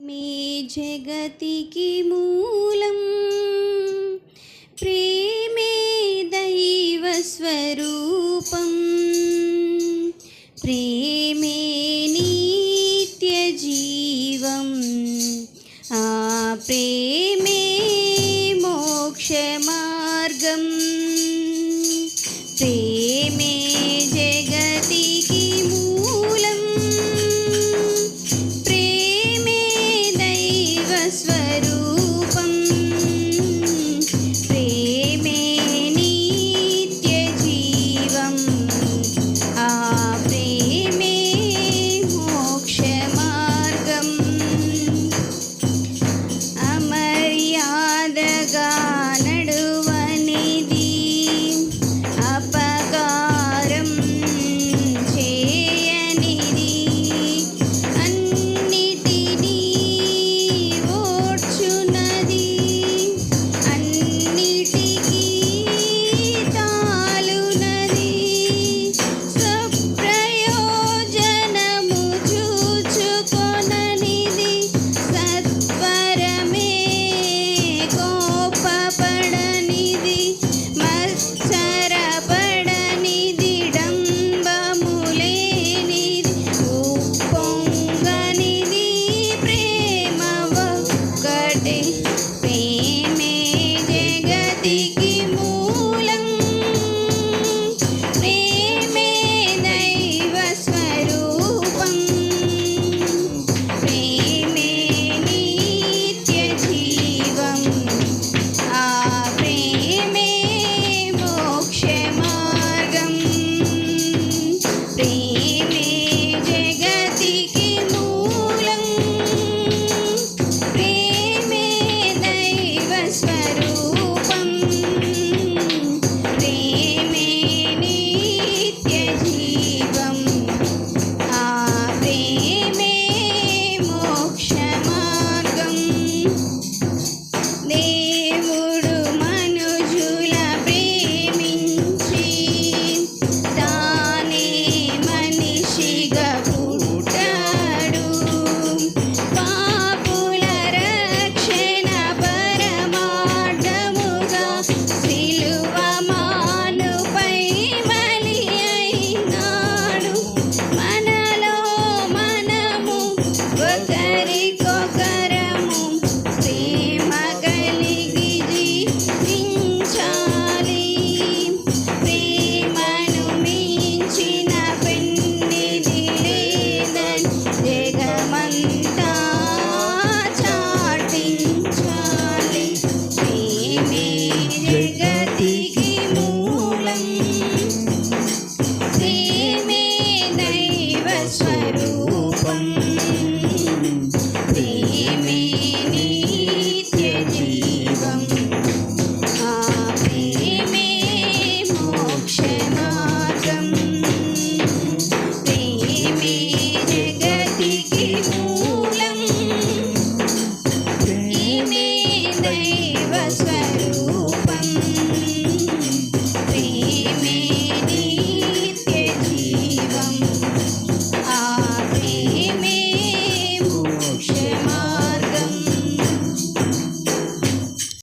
मे जगतिकी मूलं प्रेमे दैवस्वरूपं प्रेमे नित्यजीवम् आ प्रेमे मोक्षमार्गम् प्रे Mandi.